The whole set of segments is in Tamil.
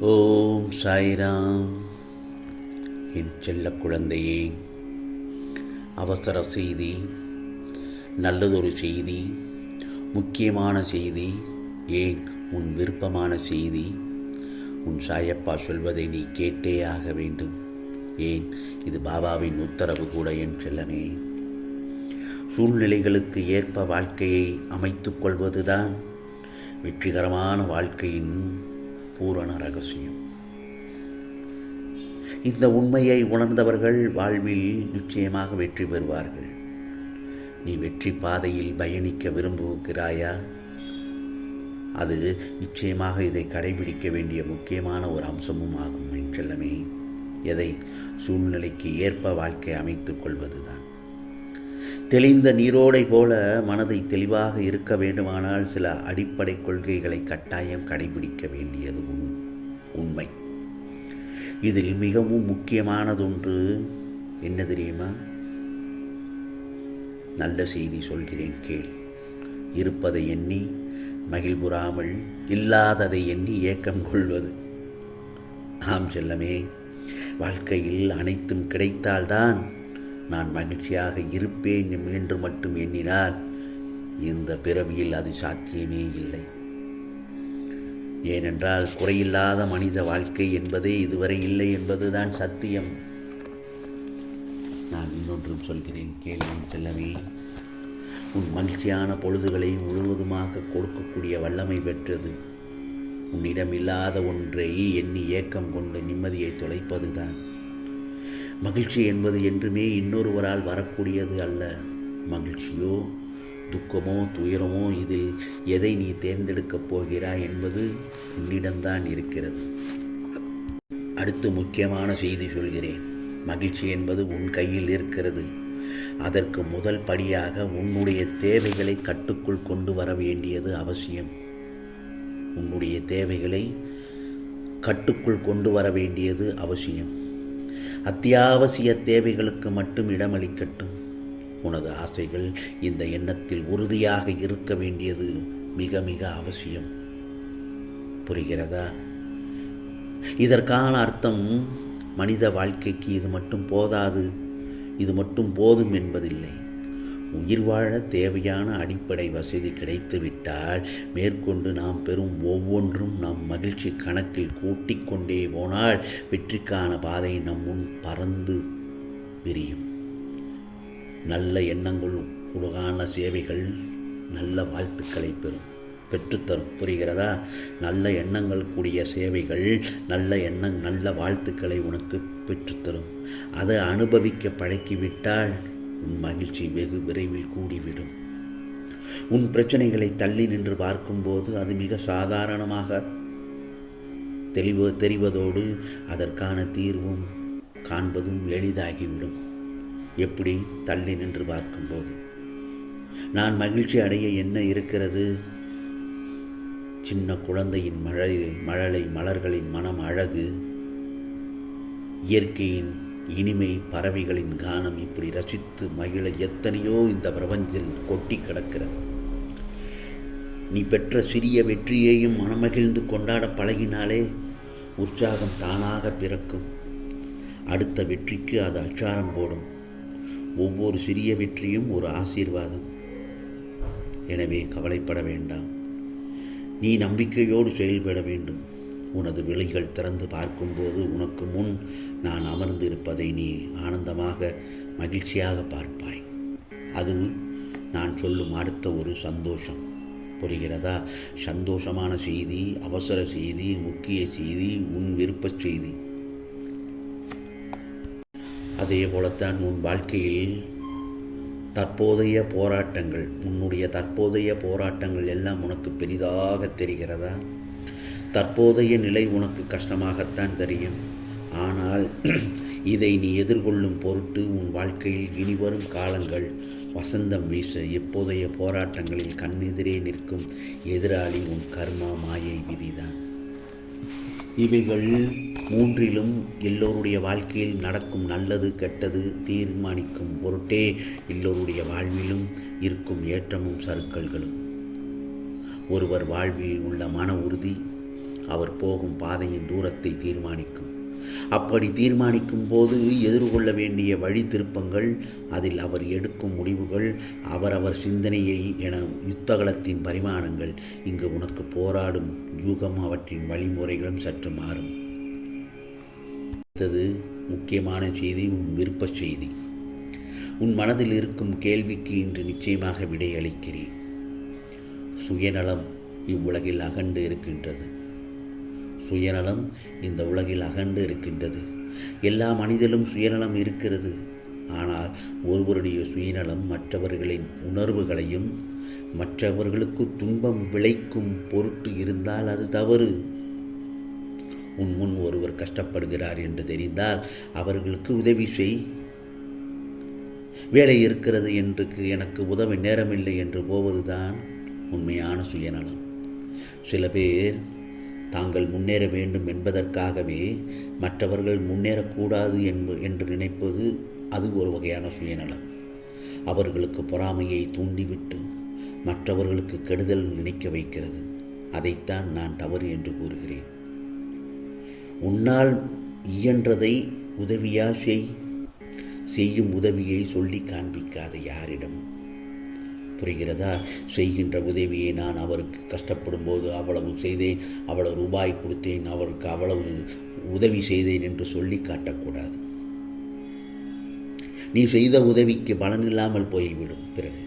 ஓம் சாய்ராம். என் செல்ல குழந்தையே அவசர செய்தி நல்லதொரு செய்தி முக்கியமான செய்தி ஏன் உன் விருப்பமான செய்தி? உன் சாயப்பா சொல்வதை நீ கேட்டே ஆக வேண்டும். ஏன் இது பாபாவின் உத்தரவு கூட என் செல்லமே. சூழ்நிலைகளுக்கு ஏற்ப வாழ்க்கையை அமைத்துக் கொள்வதுதான் வெற்றிகரமான வாழ்க்கையின் பூரண ரகசியம். இந்த உண்மையை உணர்ந்தவர்கள் வாழ்வில் நிச்சயமாக வெற்றி பெறுவார்கள். நீ வெற்றி பாதையில் பயணிக்க விரும்புகிறாயா? அது நிச்சயமாக இதை கடைபிடிக்க வேண்டிய முக்கியமான ஒரு அம்சமும் ஆகும் என்றெல்லாமே எதை சூழ்நிலைக்கு ஏற்ப வாழ்க்கை அமைத்துக் கொள்வதுதான். தெளிந்த நீரோடை போல மனதை தெளிவாக இருக்க வேண்டுமானால் சில அடிப்படை கொள்கைகளை கட்டாயம் கடைபிடிக்க வேண்டியது உண்- உண்மை. இதில் மிகவும் முக்கியமானதொன்று என்ன தெரியுமா? நல்ல செய்தி சொல்கிறேன் கேள். இருப்பதை எண்ணி மகிழ்புறாமல் இல்லாததை எண்ணி ஏக்கம் கொள்வது. ஆம் செல்லமே வாழ்க்கையில் அனைத்தும் கிடைத்தால்தான் நான் மகிழ்ச்சியாக இருப்பேன் என்று மட்டும் எண்ணினால் இந்த பிறவியில் அது சாத்தியமே இல்லை. ஏனென்றால் குறையில்லாத மனித வாழ்க்கை என்பதே இதுவரை இல்லை என்பதுதான் சத்தியம். நான் இன்னொன்றும் சொல்கிறேன் கேள்வி செல்லவே உன் மகிழ்ச்சியான பொழுதுகளை முழுவதுமாக கொடுக்கக்கூடிய வல்லமை பெற்றது. உன்னிடம் இல்லாத ஒன்றை எண்ணி ஏக்கம் கொண்டு நிம்மதியை தொலைப்பதுதான். மகிழ்ச்சி என்பது என்றுமே இன்னொருவரால் வரக்கூடியது அல்ல. மகிழ்ச்சியோ துக்கமோ துயரமோ இதில் எதை நீ தேர்ந்தெடுக்கப் போகிறாய் என்பது உன்னிடம்தான் இருக்கிறது. அடுத்து முக்கியமான செய்தி சொல்கிறேன். மகிழ்ச்சி என்பது உன் கையில் இருக்கிறது. அதற்கு முதல் படியாக உன்னுடைய தேவைகளை கட்டுக்குள் கொண்டு வர வேண்டியது அவசியம். உன்னுடைய தேவைகளை கட்டுக்குள் கொண்டு வர வேண்டியது அவசியம். அத்தியாவசிய தேவைகளுக்கு மட்டும் இடமளிக்கட்டும். உனது ஆசைகள் இந்த எண்ணத்தில் உறுதியாக இருக்க வேண்டியது மிக மிக அவசியம். புரிகிறதா? இதற்கான அர்த்தம் மனித வாழ்க்கைக்கு இது மட்டும் போதாது இது மட்டும் போதும் என்பதில்லை. உயிர் வாழ தேவையான அடிப்படை வசதி கிடைத்துவிட்டால் மேற்கொண்டு நாம் பெறும் ஒவ்வொன்றும் நம் மகிழ்ச்சி கணக்கில் கூட்டிக்கொண்டே போனால் வெற்றிக்கான பாதை நம் முன் பறந்து விரியும். நல்ல எண்ணங்கள் உலகான சேவைகள் நல்ல வாழ்த்துக்களை பெறும். பெற்றுத்தரும். புரிகிறதா? நல்ல எண்ணங்கள் கூடிய சேவைகள் நல்ல எண்ணம் நல்ல வாழ்த்துக்களை உனக்கு பெற்றுத்தரும். அதை அனுபவிக்க பழக்கிவிட்டால் உன் மகிழ்ச்சி வெகு விரைவில் கூடிவிடும். உன் பிரச்சனைகளை தள்ளி நின்று பார்க்கும்போது அது மிக சாதாரணமாக தெளிவு தெரிவதோடு அதற்கான தீர்வும் காண்பதும் எளிதாகிவிடும். எப்படி? தள்ளி நின்று பார்க்கும்போது. நான் மகிழ்ச்சி அடைய என்ன இருக்கிறது? சின்ன குழந்தையின் மழை மழலை மலர்களின் மனம் அழகு. இயற்கையின் இனிமை பறவைகளின் கானம் இப்படி ரசித்து மகிழ எத்தனையோ இந்த பிரபஞ்சத்தில் கொட்டி கிடக்கிறது. நீ பெற்ற சிறிய வெற்றியையும் மனமகிழ்ந்து கொண்டாட பழகினாலே உற்சாகம் தானாக பிறக்கும். அடுத்த வெற்றிக்கு அது அச்சாரம் போடும். ஒவ்வொரு சிறிய வெற்றியும் ஒரு ஆசீர்வாதம். எனவே கவலைப்பட வேண்டாம். நீ நம்பிக்கையோடு செயல்பட வேண்டும். உனது விழிகள் திறந்து பார்க்கும்போது உனக்கு முன் நான் அமர்ந்திருப்பதை நீ ஆனந்தமாக மகிழ்ச்சியாக பார்ப்பாய். அது நான் சொல்லும் அடுத்த ஒரு சந்தோஷம். புரிகிறதா? சந்தோஷமான செய்தி அவசர செய்தி முக்கிய செய்தி உன் விருப்பச் செய்தி. அதே போலத்தான் உன் வாழ்க்கையில் தற்போதைய போராட்டங்கள் உன்னுடைய தற்போதைய போராட்டங்கள் எல்லாம் உனக்கு பெரிதாக தெரிகிறதா? தற்போதைய நிலை உனக்கு கஷ்டமாகத்தான் தெரியும். ஆனால் இதை நீ எதிர்கொள்ளும் பொருட்டு உன் வாழ்க்கையில் இனிவரும் காலங்கள் வசந்தம் வீச எப்போதைய போராட்டங்களில் கண்ணெதிரே நிற்கும் எதிராளி உன் கர்மா மாயை விதிதான். இவைகள் மூன்றிலும் எல்லோருடைய வாழ்க்கையில் நடக்கும் நல்லது கெட்டது தீர்மானிக்கும் பொருட்டே எல்லோருடைய வாழ்விலும் இருக்கும் ஏற்றமும் சறுக்கல்களும் ஒருவர் வாழ்வில் உள்ள மன உறுதி அவர் போகும் பாதையின் தூரத்தை தீர்மானிக்கும். அப்படி தீர்மானிக்கும் போது எதிர்கொள்ள வேண்டிய வழி திருப்பங்கள் அதில் அவர் எடுக்கும் முடிவுகள் அவரவர் சிந்தனையை என யுத்தகலத்தின் பரிமாணங்கள். இங்கு உனக்கு போராடும் யூகம் அவற்றின் வழிமுறைகளும் சற்று மாறும். அடுத்தது முக்கியமான செய்தி உன் விருப்ப செய்தி. உன் மனதில் இருக்கும் கேள்விக்கு இன்று நிச்சயமாக விடையளிக்கிறேன். சுயநலம் இவ்வுலகில் அகண்டு இருக்கின்றது. சுயநலம் இந்த உலகில் அகண்டு இருக்கின்றது. எல்லா மனிதலும் சுயநலம் இருக்கிறது. ஆனால் ஒருவருடைய சுயநலம் மற்றவர்களின் உணர்வுகளையும் மற்றவர்களுக்கு துன்பம் விளைக்கும் பொருட்டு இருந்தால் அது தவறு. உன் முன் ஒருவர் கஷ்டப்படுகிறார் என்று தெரிந்தால் அவர்களுக்கு உதவி செய். வேலை இருக்கிறது என்று எனக்கு உதவி நேரமில்லை என்று போவதுதான் உண்மையான சுயநலம். சில பேர் தாங்கள் முன்னேற வேண்டும் என்பதற்காகவே மற்றவர்கள் முன்னேறக்கூடாது என்ப என்று நினைப்பது அது ஒரு வகையான சுயநலம். அவர்களுக்கு பொறாமையை தூண்டிவிட்டு மற்றவர்களுக்கு கெடுதல் நினைக்க வைக்கிறது. அதைத்தான் நான் தவறு என்று கூறுகிறேன். உன்னால் இயன்றதை உதவியா செய். செய்யும் உதவியை சொல்லி காண்பிக்காத யாரிடம் புரிகிறதா? செய்கின்ற உதவியை நான் அவருக்கு கஷ்டப்படும் போது அவ்வளவு செய்தேன். அவ்வளவு ரூபாய் கொடுத்தேன். அவருக்கு அவ்வளவு உதவி செய்தேன் என்று சொல்லி காட்டக்கூடாது. நீ செய்த உதவிக்கு பலனில்லாமல் போய்விடும். பிறகு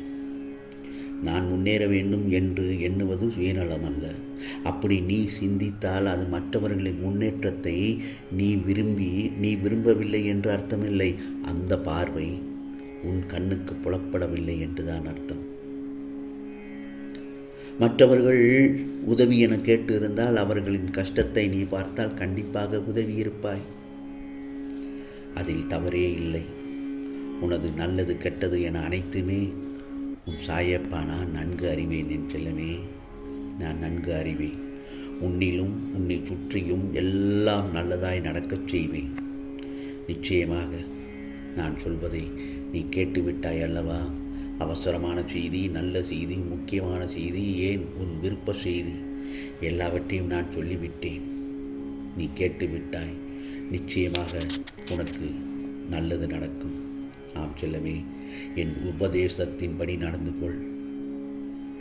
நான் முன்னேற வேண்டும் என்று எண்ணுவது சுயநலம் அல்ல. அப்படி நீ சிந்தித்தால் அது மற்றவர்களின் முன்னேற்றத்தை நீ விரும்பி நீ விரும்பவில்லை என்று அர்த்தமில்லை. அந்த பார்வை உன் கண்ணுக்கு புலப்படவில்லை என்றுதான் அர்த்தம். மற்றவர்கள் உதவி என கேட்டு இருந்தால் அவர்களின் கஷ்டத்தை நீ பார்த்தால் கண்டிப்பாக உதவி இருப்பாய். அதில் தவறே இல்லை. உனது நல்லது கெட்டது என அனைத்துமே உன் சாயப்பா நான் நன்கு அறிவேன் என் செல்லமே. நான் நன்கு அறிவேன். உன்னிலும் உன்னை சுற்றியும் எல்லாம் நல்லதாய் நடக்கச் செய்வேன். நிச்சயமாக நான் சொல்வதை நீ கேட்டுவிட்டாய் அல்லவா? அவசரமான செய்தி நல்ல செய்தி முக்கியமான செய்தி ஏன் உன் விருப்ப செய்தி? எல்லாவற்றையும் நான் சொல்லிவிட்டேன். நீ கேட்டுவிட்டாய் நிச்சயமாக உனக்கு நல்லது நடக்கும். ஆம் செல்லமே என் உபதேசத்தின்படி நடந்து கொள்.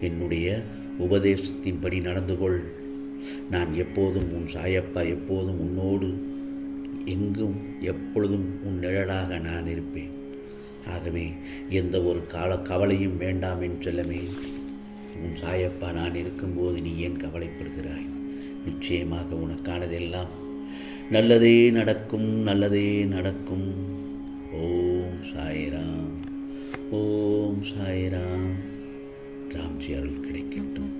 என்னுடைய உபதேசத்தின்படி நடந்து கொள். நான் எப்போதும் உன் சாயப்பா எப்போதும் உன்னோடு எங்கும் எப்பொழுதும் உன் நிழலாக நான் இருப்பேன். ஆகவே எந்த ஒரு கால கவலையும் வேண்டாம் என் செல்லமே உன் சாயப்பா நான் இருக்கும்போது நீ ஏன் கவலைப்படுகிறாய்? நிச்சயமாக உனக்கானதெல்லாம் நல்லதே நடக்கும் நல்லதே நடக்கும். ஓம் சாய்ராம் ஓம் சாய்ராம். ராம்ஜி அருள் கிடைக்கட்டும்.